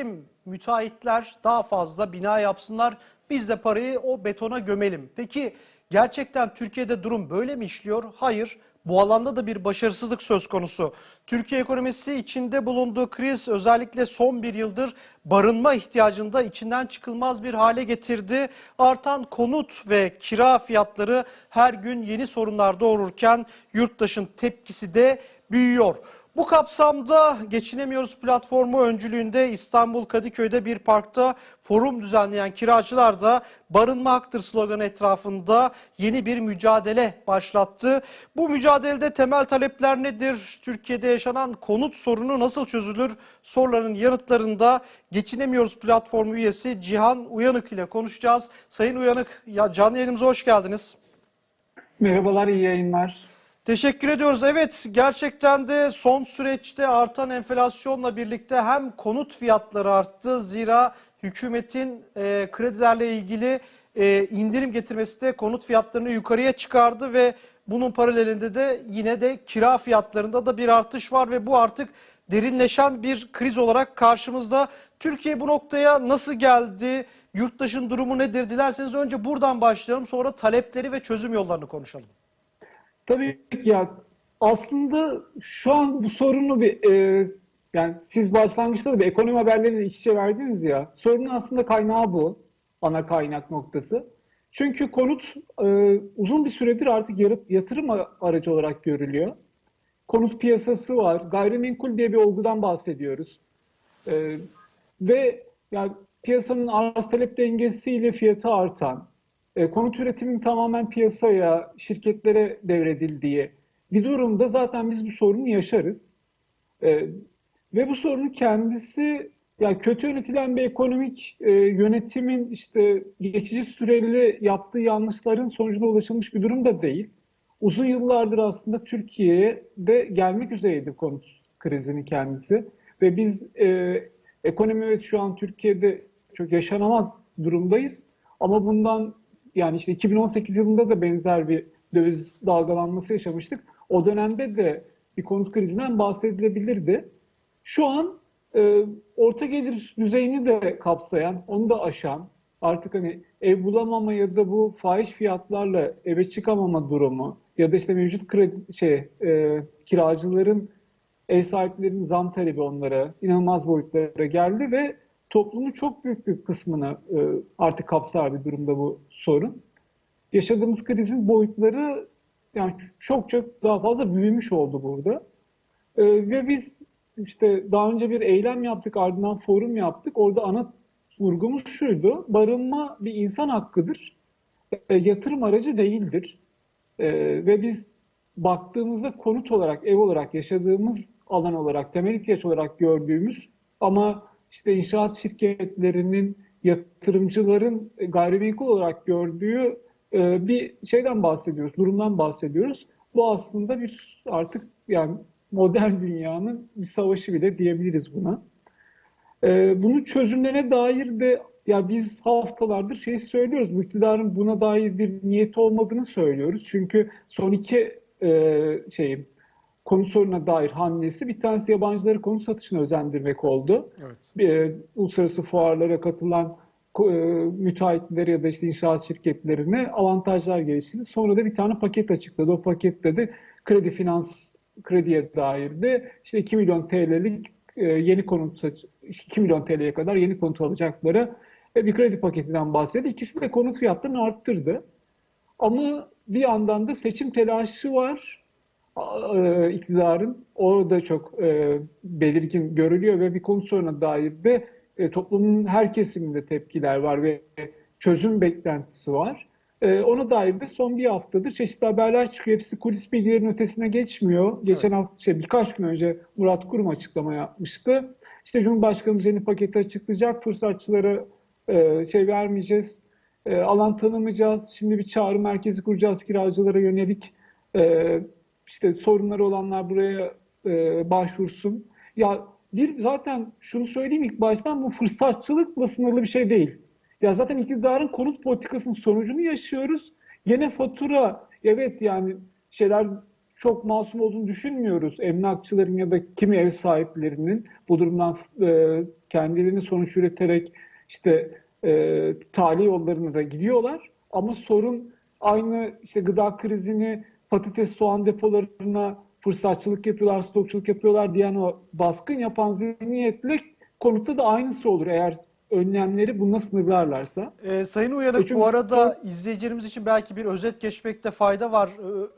üretim, müteahhitler daha fazla bina yapsınlar. Biz de parayı o betona gömelim. Peki gerçekten Türkiye'de durum böyle mi işliyor? Hayır. Bu alanda da bir başarısızlık söz konusu. Türkiye ekonomisi içinde bulunduğu kriz özellikle son bir yıldır barınma ihtiyacını da içinden çıkılmaz bir hale getirdi. Artan konut ve kira fiyatları her gün yeni sorunlar doğururken yurttaşın tepkisi de büyüyor. Bu kapsamda Geçinemiyoruz platformu öncülüğünde İstanbul Kadıköy'de bir parkta forum düzenleyen kiracılar da barınma haktır sloganı etrafında yeni bir mücadele başlattı. Bu mücadelede temel talepler nedir? Türkiye'de yaşanan konut sorunu nasıl çözülür? Soruların yanıtlarında Geçinemiyoruz platformu üyesi Cihan Uyanık ile konuşacağız. Sayın Uyanık, ya canlı yayınımıza hoş geldiniz. Merhabalar, iyi yayınlar. Teşekkür ediyoruz. Evet gerçekten de son süreçte artan enflasyonla birlikte hem konut fiyatları arttı. Zira hükümetin e, kredilerle ilgili e, indirim getirmesi de konut fiyatlarını yukarıya çıkardı ve bunun paralelinde de yine de kira fiyatlarında da bir artış var ve bu artık derinleşen bir kriz olarak karşımızda. Türkiye bu noktaya nasıl geldi? Yurttaşın durumu nedir? Dilerseniz önce buradan başlayalım sonra talepleri ve çözüm yollarını konuşalım. Tabii ki ya aslında şu an bu sorunu bir e, yani siz başlangıçta da bir ekonomi haberleriyle iç içe verdiniz ya. Sorunun aslında kaynağı bu. Ana kaynak noktası. Çünkü konut e, uzun bir süredir artık yarıp, yatırım aracı olarak görülüyor. Konut piyasası var. Gayrimenkul diye bir olgudan bahsediyoruz. E, ve yani piyasanın arz talep dengesiyle fiyatı artan, e, konut üretiminin tamamen piyasaya, şirketlere devredildiği bir durumda zaten biz bu sorunu yaşarız. E, ve bu sorunun kendisi yani kötü yönetilen bir ekonomik e, yönetimin işte geçici süreli yaptığı yanlışların sonucuna ulaşılmış bir durum da değil. Uzun yıllardır aslında Türkiye'ye de gelmek üzereydi konut krizinin kendisi. Ve biz e, ekonomi evet şu an Türkiye'de çok yaşanamaz durumdayız. Ama bundan yani işte 2018 yılında da benzer bir döviz dalgalanması yaşamıştık. O dönemde de bir konut krizinden bahsedilebilirdi. Şu an e, orta gelir düzeyini de kapsayan, onu da aşan, artık hani ev bulamama ya da bu fahiş fiyatlarla eve çıkamama durumu ya da işte mevcut kredi şey e, kiracıların ev sahiplerinin zam talebi onlara inanılmaz boyutlara geldi ve toplumun çok büyük bir kısmını e, artık kapsar bir durumda bu sorun. Yaşadığımız krizin boyutları yani çok çok daha fazla büyümüş oldu burada. E, ve biz işte daha önce bir eylem yaptık, ardından forum yaptık. Orada ana vurgumuz şuydu. Barınma bir insan hakkıdır. E, yatırım aracı değildir. ve biz baktığımızda konut olarak, ev olarak, yaşadığımız alan olarak, temel ihtiyaç olarak gördüğümüz ama işte inşaat şirketlerinin, yatırımcıların gayrimenkul olarak gördüğü e, bir şeyden bahsediyoruz, durumdan bahsediyoruz. Bu aslında bir artık yani modern dünyanın bir savaşı bile diyebiliriz buna. E, bunun çözümlerine dair de ya biz haftalardır şey söylüyoruz. Bu iktidarın buna dair bir niyeti olmadığını söylüyoruz. Çünkü son iki e, şeyim konut sorununa dair hamlesi bir tanesi yabancıları konut satışına özendirmek oldu. Evet. E, uluslararası fuarlara katılan e, müteahhitlere ya da işte inşaat şirketlerine avantajlar geliştirdi. Sonra da bir tane paket açıkladı. O pakette de kredi finans krediye dair de işte 2 milyon TL'lik e, yeni konut 2 milyon TL'ye kadar yeni konut alacakları e, bir kredi paketinden bahsediyor. İkisi de konut fiyatlarını arttırdı. Ama bir yandan da seçim telaşı var e, iktidarın orada çok e, belirgin görülüyor ve bir konu soruna dair de e, toplumun her kesiminde tepkiler var ve çözüm beklentisi var. E, ona dair de son bir haftadır çeşitli haberler çıkıyor. Hepsi kulis bilgilerinin ötesine geçmiyor. Geçen hafta şey, birkaç gün önce Murat Kurum açıklama yapmıştı. İşte Cumhurbaşkanımız yeni paketi açıklayacak. Fırsatçılara e, şey vermeyeceğiz. E, alan tanımayacağız. Şimdi bir çağrı merkezi kuracağız kiracılara yönelik. E, işte sorunları olanlar buraya e, başvursun. Ya bir zaten şunu söyleyeyim ilk baştan bu fırsatçılıkla sınırlı bir şey değil. Ya zaten iktidarın konut politikasının sonucunu yaşıyoruz. Gene fatura evet yani şeyler çok masum olduğunu düşünmüyoruz. Emlakçıların ya da kimi ev sahiplerinin bu durumdan e, kendilerini sonuç üreterek işte e, tali yollarına da gidiyorlar. Ama sorun aynı işte gıda krizini patates soğan depolarına fırsatçılık yapıyorlar, stokçuluk yapıyorlar diyen o baskın yapan zihniyetle konutta da aynısı olur eğer önlemleri bununla sınırlarlarsa. Ee, Sayın Uyanık E çünkü- bu arada izleyicilerimiz için belki bir özet geçmekte fayda var.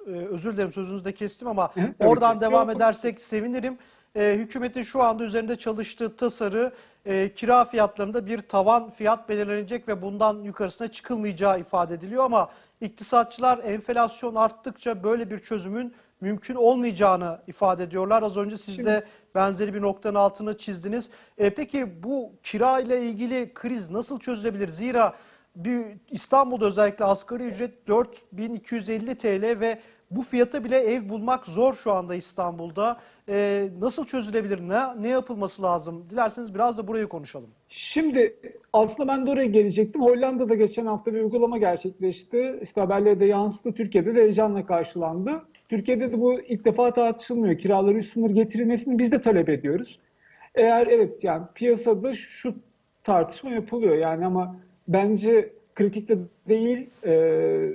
Ee, e, özür dilerim sözünüzü de kestim ama Hı, oradan devam edersek sevinirim. Ee, hükümetin şu anda üzerinde çalıştığı tasarı e, kira fiyatlarında bir tavan fiyat belirlenecek ve bundan yukarısına çıkılmayacağı ifade ediliyor ama iktisatçılar enflasyon arttıkça böyle bir çözümün mümkün olmayacağını ifade ediyorlar. Az önce siz de benzeri bir noktanın altını çizdiniz. E, peki bu kira ile ilgili kriz nasıl çözülebilir? Zira bir İstanbul'da özellikle asgari ücret 4250 TL ve bu fiyata bile ev bulmak zor şu anda İstanbul'da. E, nasıl çözülebilir? Ne, ne yapılması lazım? Dilerseniz biraz da burayı konuşalım. Şimdi aslında ben de oraya gelecektim. Hollanda'da geçen hafta bir uygulama gerçekleşti. İşte haberlere de yansıdı. Türkiye'de de heyecanla karşılandı. Türkiye'de de bu ilk defa tartışılmıyor. Kiraları üst sınır getirilmesini biz de talep ediyoruz. Eğer evet yani piyasada şu tartışma yapılıyor yani ama bence kritikte değil. Ee,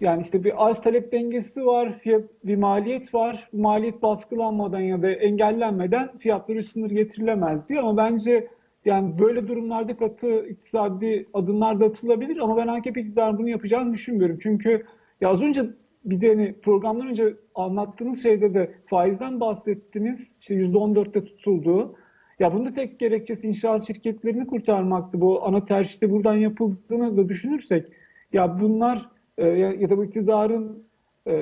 yani işte bir arz talep dengesi var, fiyat, bir maliyet var. Maliyet baskılanmadan ya da engellenmeden fiyatlar üst sınır getirilemez diye ama bence yani böyle durumlarda katı iktisadi adımlar da atılabilir ama ben AKP iktidarının bunu yapacağını düşünmüyorum. Çünkü ya az önce bir de hani programdan önce anlattığınız şeyde de faizden bahsettiniz. İşte %14'te tutulduğu. Ya bunun da tek gerekçesi inşaat şirketlerini kurtarmaktı. Bu ana tercihte buradan yapıldığını da düşünürsek ya bunlar e, ya, da bu iktidarın e,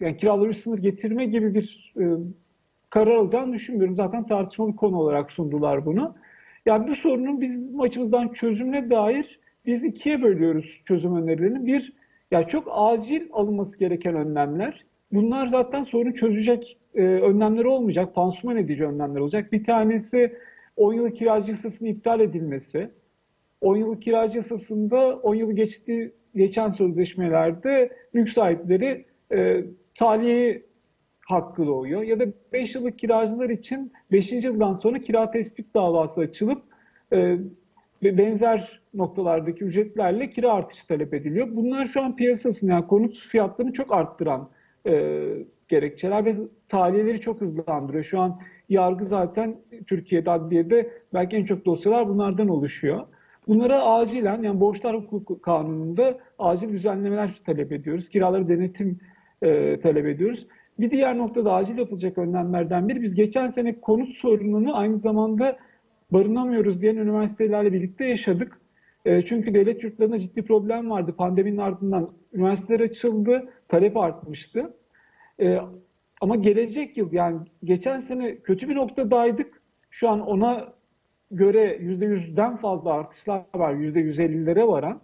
yani kiraları sınır getirme gibi bir e, karar alacağını düşünmüyorum. Zaten tartışmalı konu olarak sundular bunu. Yani bu sorunun bizim açımızdan çözümüne dair biz ikiye bölüyoruz çözüm önerilerini. Bir, ya çok acil alınması gereken önlemler. Bunlar zaten sorunu çözecek e, önlemler olmayacak, pansuman edici önlemler olacak. Bir tanesi 10 yıllık kiracı yasasının iptal edilmesi. 10 yıllık kiracı yasasında 10 yılı geçti, geçen sözleşmelerde mülk sahipleri e, taliye hakkı doğuyor. Ya da 5 yıllık kiracılar için 5. yıldan sonra kira tespit davası açılıp e, ve benzer noktalardaki ücretlerle kira artışı talep ediliyor. Bunlar şu an piyasasını yani konut fiyatlarını çok arttıran e, gerekçeler ve taliyeleri çok hızlandırıyor. Şu an yargı zaten Türkiye'de adliyede belki en çok dosyalar bunlardan oluşuyor. Bunlara acilen yani borçlar hukuku kanununda acil düzenlemeler talep ediyoruz. Kiraları denetim e, talep ediyoruz. Bir diğer noktada acil yapılacak önlemlerden biri biz geçen sene konut sorununu aynı zamanda barınamıyoruz diyen üniversitelerle birlikte yaşadık. E, çünkü devlet yurtlarında ciddi problem vardı. Pandeminin ardından üniversiteler açıldı, talep artmıştı. E, ama gelecek yıl yani geçen sene kötü bir noktadaydık. Şu an ona göre %100'den fazla artışlar var, %150'lere varan.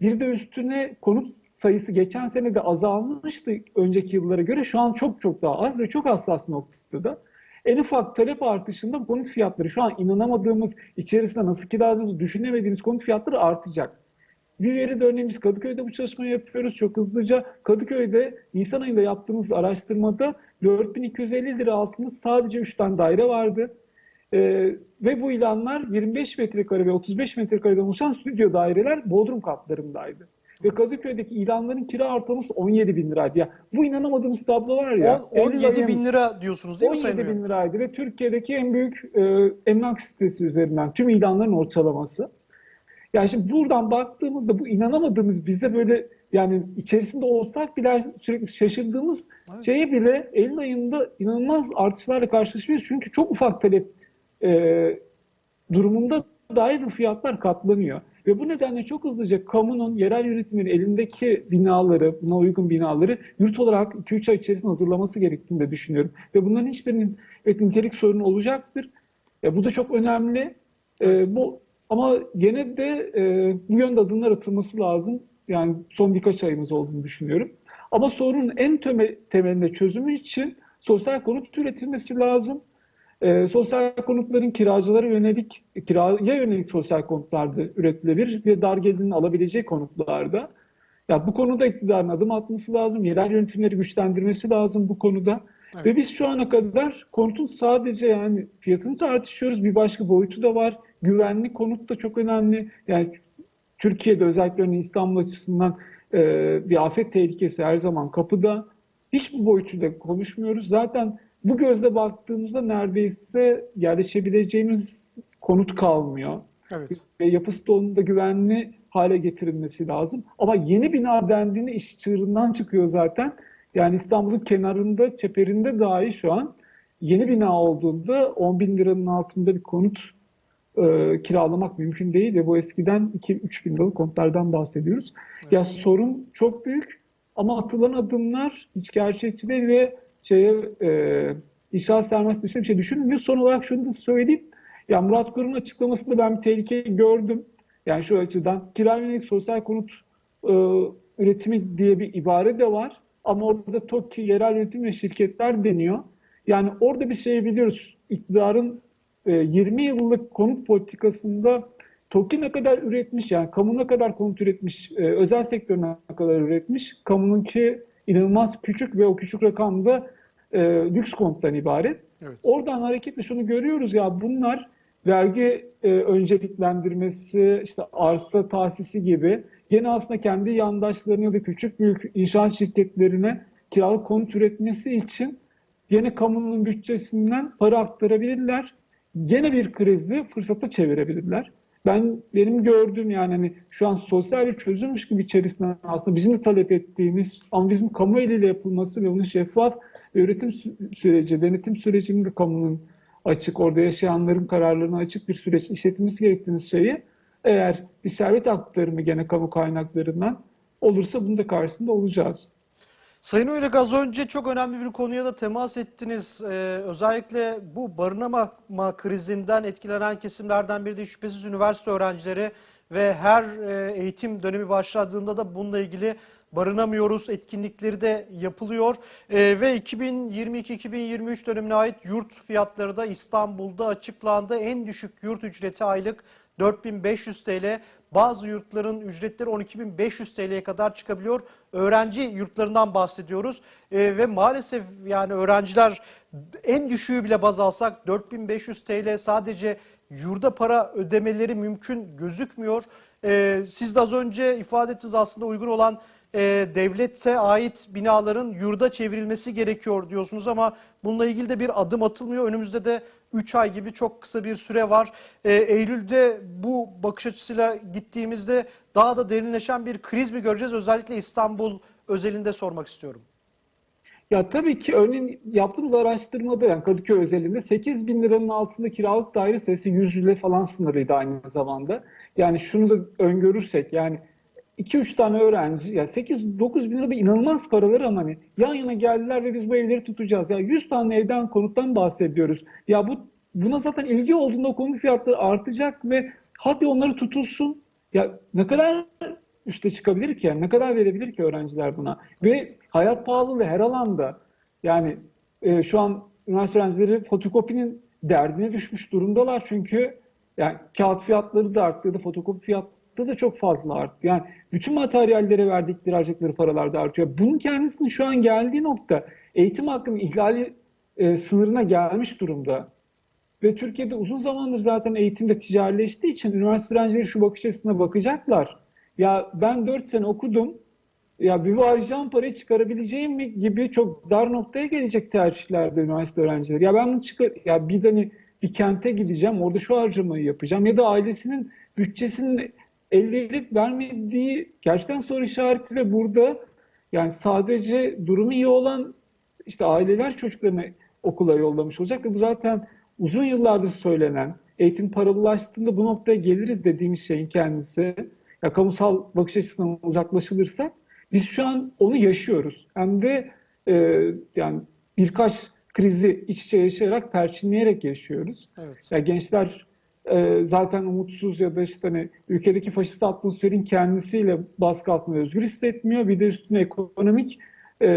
Bir de üstüne konut sayısı geçen sene de azalmıştı önceki yıllara göre. Şu an çok çok daha az ve çok hassas noktada. En ufak talep artışında konut fiyatları şu an inanamadığımız, içerisinde nasıl kiraladığımızı düşünemediğimiz konut fiyatları artacak. Bir veri de örneğin biz Kadıköy'de bu çalışmayı yapıyoruz çok hızlıca. Kadıköy'de Nisan ayında yaptığımız araştırmada 4250 lira altında sadece 3 tane daire vardı. Ee, ve bu ilanlar 25 metrekare ve 35 metrekareden oluşan stüdyo daireler Bodrum katlarındaydı. Ve Kadıköy'deki ilanların kira ortalaması 17 bin liraydı. Ya, bu inanamadığımız tablo var ya. On- 17 Eylül ayı- bin lira diyorsunuz değil mi Sayın 17 Uyanık? bin liraydı ve Türkiye'deki en büyük e, emlak sitesi üzerinden tüm ilanların ortalaması. Yani şimdi buradan baktığımızda bu inanamadığımız bize böyle yani içerisinde olsak bile sürekli şaşırdığımız Evet. şeye bile Eylül ayında inanılmaz artışlarla karşılaşıyoruz. Çünkü çok ufak talep e, durumunda dahi bu fiyatlar katlanıyor. Ve bu nedenle çok hızlıca kamunun, yerel yönetimin elindeki binaları, buna uygun binaları yurt olarak 2-3 ay içerisinde hazırlaması gerektiğini de düşünüyorum. Ve bunların hiçbirinin evet, nitelik sorunu olacaktır. E, bu da çok önemli. E, bu ama gene de e, bu yönde adımlar atılması lazım. Yani son birkaç ayımız olduğunu düşünüyorum. Ama sorunun en teme, temelinde çözümü için sosyal konut üretilmesi lazım. E, sosyal konutların kiracılara yönelik, kiraya yönelik sosyal konutlarda üretilebilir ve dar gelirin alabileceği konutlarda. Ya bu konuda iktidarın adım atması lazım. Yerel yönetimleri güçlendirmesi lazım bu konuda. Evet. Ve biz şu ana kadar konutun sadece yani fiyatını tartışıyoruz. Bir başka boyutu da var. Güvenlik konut da çok önemli. Yani Türkiye'de özellikle örneğin İstanbul açısından e, bir afet tehlikesi her zaman kapıda. Hiç bu boyutuyla konuşmuyoruz. Zaten bu gözle baktığımızda neredeyse yerleşebileceğimiz konut kalmıyor. Evet. Ve yapısı da onun da güvenli hale getirilmesi lazım. Ama yeni bina dendiğinde iş çığırından çıkıyor zaten. Yani İstanbul'un kenarında, çeperinde dahi şu an yeni bina olduğunda 10 bin liranın altında bir konut e, kiralamak mümkün değil ve bu eskiden 2-3 bin liralık konutlardan bahsediyoruz. Ya sorun çok büyük ama atılan adımlar hiç gerçekçi değil ve şeye e, inşaat sermayesi dışında bir şey düşünülmüyor. Son olarak şunu da söyleyeyim. Ya Murat Kurum'un açıklamasında ben bir tehlike gördüm. Yani şu açıdan kira yönelik sosyal konut e, üretimi diye bir ibare de var. Ama orada TOKİ, yerel yönetim ve şirketler deniyor. Yani orada bir şey biliyoruz. İktidarın e, 20 yıllık konut politikasında TOKİ ne kadar üretmiş yani kamu ne kadar konut üretmiş, e, özel sektör ne kadar üretmiş. Kamununki inanılmaz küçük ve o küçük rakamda e, lüks konuttan ibaret. Evet. Oradan hareketle şunu görüyoruz ya bunlar vergi e, önceliklendirmesi, işte arsa tahsisi gibi gene aslında kendi yandaşlarına ya da küçük büyük inşaat şirketlerine kiralık konut üretmesi için gene kamunun bütçesinden para aktarabilirler. Gene bir krizi fırsata çevirebilirler. Ben benim gördüğüm yani hani şu an sosyal bir çözülmüş gibi içerisinde aslında bizim de talep ettiğimiz ama bizim kamu eliyle yapılması ve onun şeffaf üretim sü- süreci, denetim sürecinin de kamunun açık, orada yaşayanların kararlarına açık bir süreç işletilmesi gerektiğiniz şeyi eğer bir servet aktarımı gene kamu kaynaklarından olursa bunun da karşısında olacağız. Sayın Uyrak az önce çok önemli bir konuya da temas ettiniz. Ee, özellikle bu barınama krizinden etkilenen kesimlerden biri de şüphesiz üniversite öğrencileri ve her e, eğitim dönemi başladığında da bununla ilgili barınamıyoruz etkinlikleri de yapılıyor. Ee, ve 2022-2023 dönemine ait yurt fiyatları da İstanbul'da açıklandı. En düşük yurt ücreti aylık 4500 TL. Bazı yurtların ücretleri 12.500 TL'ye kadar çıkabiliyor. Öğrenci yurtlarından bahsediyoruz Ee, ve maalesef yani öğrenciler en düşüğü bile baz alsak 4500 TL sadece yurda para ödemeleri mümkün gözükmüyor. Ee, siz de az önce ifade ettiniz aslında uygun olan e, devlete ait binaların yurda çevrilmesi gerekiyor diyorsunuz ama bununla ilgili de bir adım atılmıyor. Önümüzde de 3 ay gibi çok kısa bir süre var. E, Eylül'de bu bakış açısıyla gittiğimizde daha da derinleşen bir kriz mi göreceğiz? Özellikle İstanbul özelinde sormak istiyorum. Ya tabii ki örneğin yaptığımız araştırmada yani Kadıköy özelinde 8 bin liranın altında kiralık daire sayısı 100 ile falan sınırıydı aynı zamanda. Yani şunu da öngörürsek yani 2-3 tane öğrenci ya 8-9 bin lira da inanılmaz paralar ama hani yan yana geldiler ve biz bu evleri tutacağız. Ya 100 tane evden konuttan bahsediyoruz. Ya bu buna zaten ilgi olduğunda konut fiyatları artacak ve hadi onları tutulsun. Ya ne kadar üste çıkabilir ki? Yani ne kadar verebilir ki öğrenciler buna? Ve hayat pahalılığı her alanda. Yani e, şu an üniversite öğrencileri fotokopinin derdine düşmüş durumdalar çünkü yani kağıt fiyatları da arttı ya da fotokopi fiyatları da çok fazla arttı. Yani bütün materyallere verdikleri harcadıkları paralar da artıyor. Bunun kendisinin şu an geldiği nokta eğitim hakkının ihlali e, sınırına gelmiş durumda. Ve Türkiye'de uzun zamandır zaten eğitimde ticarileştiği için üniversite öğrencileri şu bakış açısına bakacaklar. Ya ben 4 sene okudum. Ya bir harcayacağım parayı çıkarabileceğim mi gibi çok dar noktaya gelecek tercihlerde üniversite öğrencileri. Ya ben bunu çıkar ya bir hani bir kente gideceğim, orada şu harcamayı yapacağım ya da ailesinin bütçesinin elde edip vermediği gerçekten soru işareti ve burada yani sadece durumu iyi olan işte aileler çocuklarını okula yollamış olacak ve bu zaten uzun yıllardır söylenen eğitim paralılaştığında bu noktaya geliriz dediğimiz şeyin kendisi. Ya kamusal bakış açısından uzaklaşılırsa biz şu an onu yaşıyoruz. Hem de e, yani birkaç krizi iç içe yaşayarak perçinleyerek yaşıyoruz. Evet. Ya gençler e, zaten umutsuz ya da işte hani ülkedeki faşist atmosferin kendisiyle baskı altında özgür hissetmiyor. Bir de üstüne ekonomik e,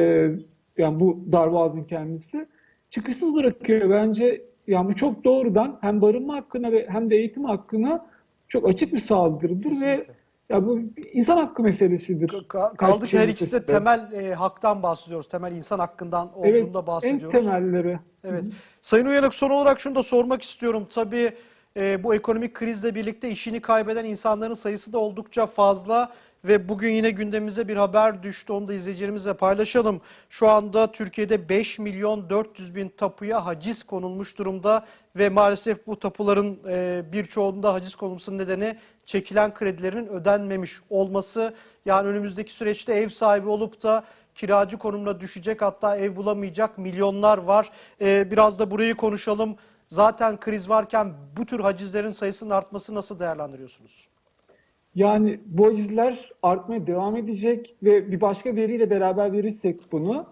yani bu darboğazın kendisi çıkışsız bırakıyor. Bence yani bu çok doğrudan hem barınma hakkına ve hem de eğitim hakkına çok açık bir saldırıdır ve Kesinlikle. Ya bu insan hakkı meselesidir. Ka- Kaldı ki her ikisi de temel e, haktan bahsediyoruz. Temel insan hakkından Evet, olduğunda en bahsediyoruz. temelleri. Evet. Sayın Uyanık son olarak şunu da sormak istiyorum. Tabii e, bu ekonomik krizle birlikte işini kaybeden insanların sayısı da oldukça fazla ve bugün yine gündemimize bir haber düştü. Onu da izleyicilerimizle paylaşalım. Şu anda Türkiye'de 5 milyon 400 bin tapuya haciz konulmuş durumda ve maalesef bu tapuların e, birçoğunda haciz konulmasının nedeni çekilen kredilerin ödenmemiş olması. Yani önümüzdeki süreçte ev sahibi olup da kiracı konumuna düşecek hatta ev bulamayacak milyonlar var. Ee, biraz da burayı konuşalım. Zaten kriz varken bu tür hacizlerin sayısının artması nasıl değerlendiriyorsunuz? Yani bu hacizler artmaya devam edecek ve bir başka veriyle beraber verirsek bunu,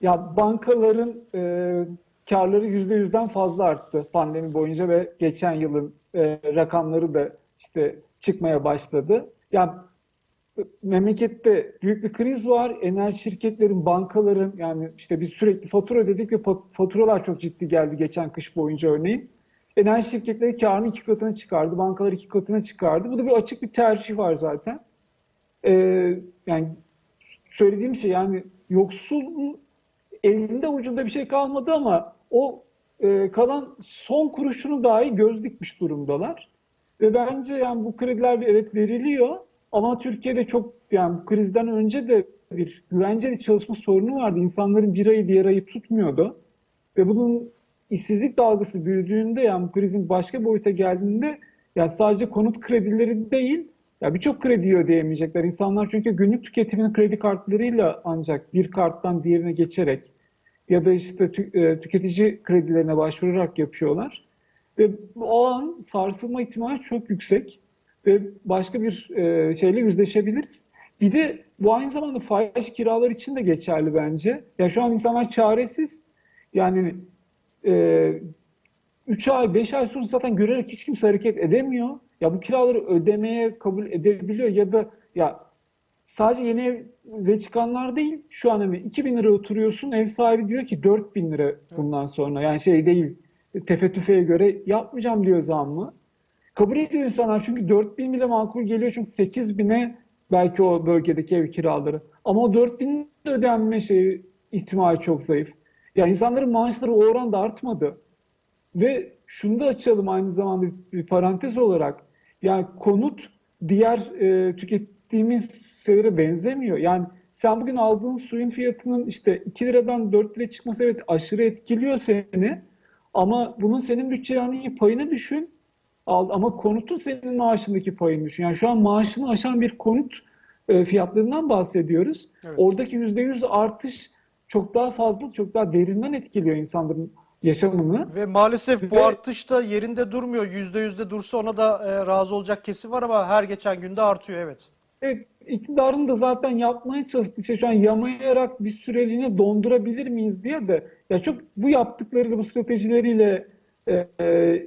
ya bankaların e, karları yüzde yüzden fazla arttı pandemi boyunca ve geçen yılın e, rakamları da işte çıkmaya başladı. Yani memlekette büyük bir kriz var. Enerji şirketlerin, bankaların yani işte biz sürekli fatura ödedik ve fa- faturalar çok ciddi geldi geçen kış boyunca örneğin. Enerji şirketleri karını iki katına çıkardı, bankalar iki katına çıkardı. Bu da bir açık bir tercih var zaten. Ee, yani söylediğim şey yani yoksulun elinde ucunda bir şey kalmadı ama o e, kalan son kuruşunu dahi göz dikmiş durumdalar. Ve bence yani bu krediler evet veriliyor ama Türkiye'de çok yani krizden önce de bir güvenceli çalışma sorunu vardı. İnsanların bir ayı diğer ayı tutmuyordu. Ve bunun işsizlik dalgası büyüdüğünde yani bu krizin başka boyuta geldiğinde ya sadece konut kredileri değil ya birçok krediyi ödeyemeyecekler. İnsanlar çünkü günlük tüketimini kredi kartlarıyla ancak bir karttan diğerine geçerek ya da işte tü- e, tüketici kredilerine başvurarak yapıyorlar. Ve o an sarsılma ihtimali çok yüksek ve başka bir e, şeyle yüzleşebiliriz. Bir de bu aynı zamanda faiz kiralar için de geçerli bence. Ya şu an insanlar çaresiz. Yani e, 3 ay, 5 ay sonra zaten görerek hiç kimse hareket edemiyor. Ya bu kiraları ödemeye kabul edebiliyor ya da ya sadece yeni eve çıkanlar değil. Şu an hani 2000 lira oturuyorsun ev sahibi diyor ki 4000 lira bundan sonra. Yani şey değil tefe göre yapmayacağım diyor zammı. Kabul ediyor insanlar çünkü 4000 bile makul geliyor çünkü 8000'e belki o bölgedeki ev kiraları. Ama o 4000 de ödenme şeyi ihtimali çok zayıf. Yani insanların maaşları o oranda artmadı. Ve şunu da açalım aynı zamanda bir parantez olarak. Yani konut diğer e, tükettiğimiz şeylere benzemiyor. Yani sen bugün aldığın suyun fiyatının işte 2 liradan 4 liraya çıkması evet aşırı etkiliyor seni. Ama bunun senin bütçendeki payını düşün. Al, ama konutun senin maaşındaki payını düşün. Yani şu an maaşını aşan bir konut e, fiyatlarından bahsediyoruz. Evet. Oradaki %100 artış çok daha fazla, çok daha derinden etkiliyor insanların yaşamını. Ve maalesef bu Ve- artış da yerinde durmuyor. Yüzde yüzde dursa ona da e, razı olacak kesim var ama her geçen günde artıyor evet. Evet, iktidarın da zaten yapmaya çalıştığı şey şu an yamayarak bir süreliğine dondurabilir miyiz diye de ya çok bu yaptıkları bu stratejileriyle e, e,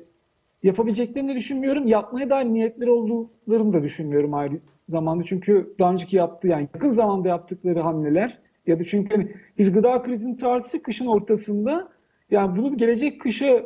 yapabileceklerini düşünmüyorum. Yapmaya dair niyetleri olduklarını da düşünmüyorum ayrı zamanda. Çünkü daha önceki yaptığı yani yakın zamanda yaptıkları hamleler ya da çünkü hani biz gıda krizini tartıştık kışın ortasında. Yani bunu gelecek kışa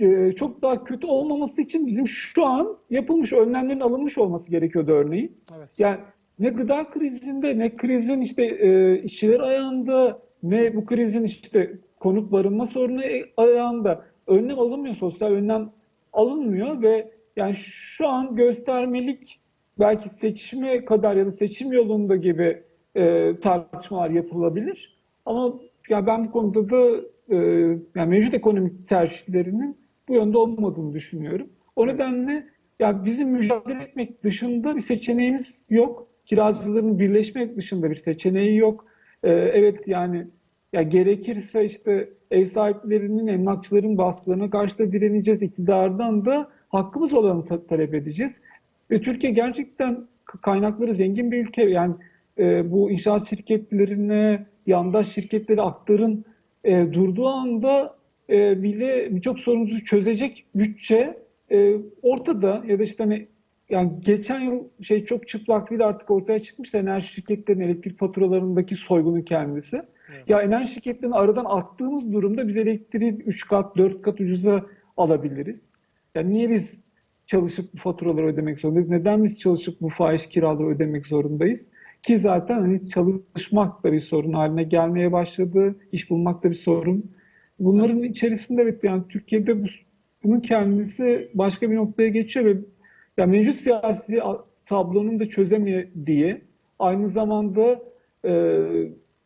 e, çok daha kötü olmaması için bizim şu an yapılmış önlemlerin alınmış olması gerekiyordu örneğin. Evet. Yani ne gıda krizinde ne krizin işte e, işçiler ayağında ne bu krizin işte konut barınma sorunu ayağında önlem alınmıyor, sosyal önlem alınmıyor ve yani şu an göstermelik belki seçime kadar ya da seçim yolunda gibi e, tartışmalar yapılabilir. Ama ya ben bu konuda da e, yani mevcut ekonomik tercihlerinin bu yönde olmadığını düşünüyorum. O nedenle ya bizim mücadele etmek dışında bir seçeneğimiz yok. Kiracıların birleşmek dışında bir seçeneği yok. Ee, evet yani ya gerekirse işte ev sahiplerinin, emlakçıların baskılarına karşı da direneceğiz. İktidardan da hakkımız olanı ta- talep edeceğiz. Ve Türkiye gerçekten kaynakları zengin bir ülke. Yani e, bu inşaat şirketlerine, yandaş şirketlere aktarın e, durduğu anda e, bile birçok sorunumuzu çözecek bütçe e, ortada ya da işte hani yani geçen yıl şey çok çıplaklığıyla artık ortaya çıkmıştı enerji şirketlerinin elektrik faturalarındaki soygunun kendisi. Ya enerji şirketlerini aradan attığımız durumda biz elektriği 3 kat 4 kat ucuza alabiliriz. Yani niye biz çalışıp bu faturaları ödemek zorundayız? Neden biz çalışıp bu fahiş kiraları ödemek zorundayız? Ki zaten hani çalışmak da bir sorun haline gelmeye başladı, iş bulmak da bir sorun. Bunların içerisinde evet yani Türkiye'de bu, bunun kendisi başka bir noktaya geçiyor ve ya mevcut siyasi tablonun da çözemediği aynı zamanda e,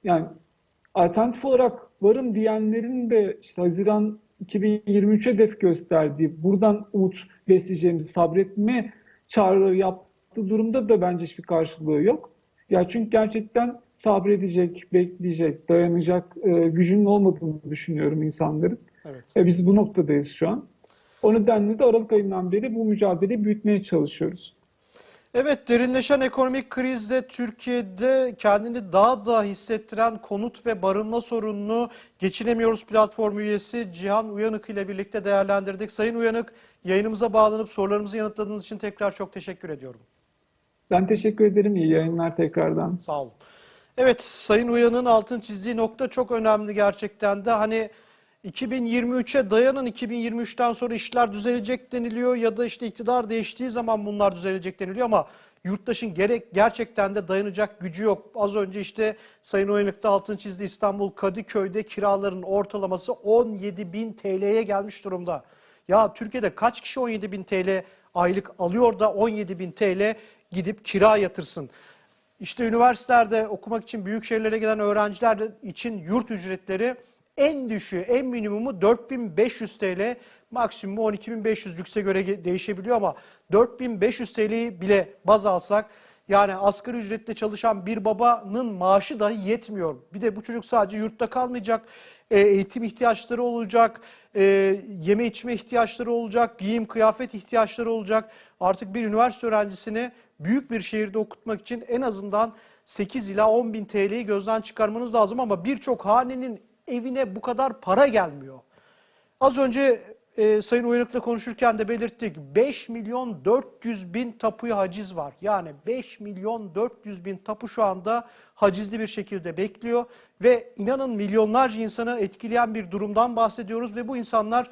yani alternatif olarak varım diyenlerin de işte Haziran 2023 hedef gösterdiği, buradan umut besleyeceğimizi sabretme çağrıları yaptığı durumda da bence hiçbir karşılığı yok. Ya çünkü gerçekten sabredecek, bekleyecek, dayanacak e, gücünün olmadığını düşünüyorum insanların. Evet. Ve biz bu noktadayız şu an. O nedenle de Aralık ayından beri bu mücadeleyi büyütmeye çalışıyoruz. Evet, derinleşen ekonomik krizde Türkiye'de kendini daha da hissettiren konut ve barınma sorununu Geçinemiyoruz platformu üyesi Cihan Uyanık ile birlikte değerlendirdik. Sayın Uyanık, yayınımıza bağlanıp sorularımızı yanıtladığınız için tekrar çok teşekkür ediyorum. Ben teşekkür ederim. İyi yayınlar tekrardan. Sağ olun. Evet, Sayın Uyan'ın altın çizdiği nokta çok önemli gerçekten de. Hani 2023'e dayanın, 2023'ten sonra işler düzelecek deniliyor ya da işte iktidar değiştiği zaman bunlar düzelecek deniliyor ama yurttaşın gerek gerçekten de dayanacak gücü yok. Az önce işte Sayın Uyanık da altın çizdi İstanbul Kadıköy'de kiraların ortalaması 17 bin TL'ye gelmiş durumda. Ya Türkiye'de kaç kişi 17 bin TL aylık alıyor da 17 bin TL gidip kira yatırsın? İşte üniversitelerde okumak için büyük şehirlere gelen öğrenciler için yurt ücretleri en düşüğü, en minimumu 4500 TL, maksimumu 12500 lükse göre değişebiliyor ama 4500 TL'yi bile baz alsak yani asgari ücretle çalışan bir babanın maaşı dahi yetmiyor. Bir de bu çocuk sadece yurtta kalmayacak, e, eğitim ihtiyaçları olacak, e, yeme içme ihtiyaçları olacak, giyim kıyafet ihtiyaçları olacak. Artık bir üniversite öğrencisini büyük bir şehirde okutmak için en azından 8 ila 10 bin TL'yi gözden çıkarmanız lazım ama birçok hanenin evine bu kadar para gelmiyor. Az önce e, Sayın Uyanık'la konuşurken de belirttik. 5 milyon 400 bin tapuya haciz var. Yani 5 milyon 400 bin tapu şu anda hacizli bir şekilde bekliyor. Ve inanın milyonlarca insanı etkileyen bir durumdan bahsediyoruz. Ve bu insanlar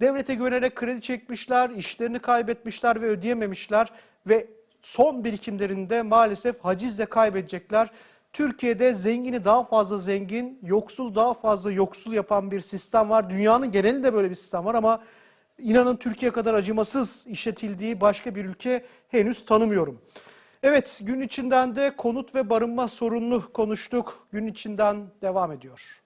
devlete güvenerek kredi çekmişler, işlerini kaybetmişler ve ödeyememişler. Ve son birikimlerinde maalesef hacizle kaybedecekler. Türkiye'de zengini daha fazla zengin, yoksul daha fazla yoksul yapan bir sistem var. Dünyanın genelinde böyle bir sistem var ama inanın Türkiye kadar acımasız işletildiği başka bir ülke henüz tanımıyorum. Evet gün içinden de konut ve barınma sorununu konuştuk. Gün içinden devam ediyor.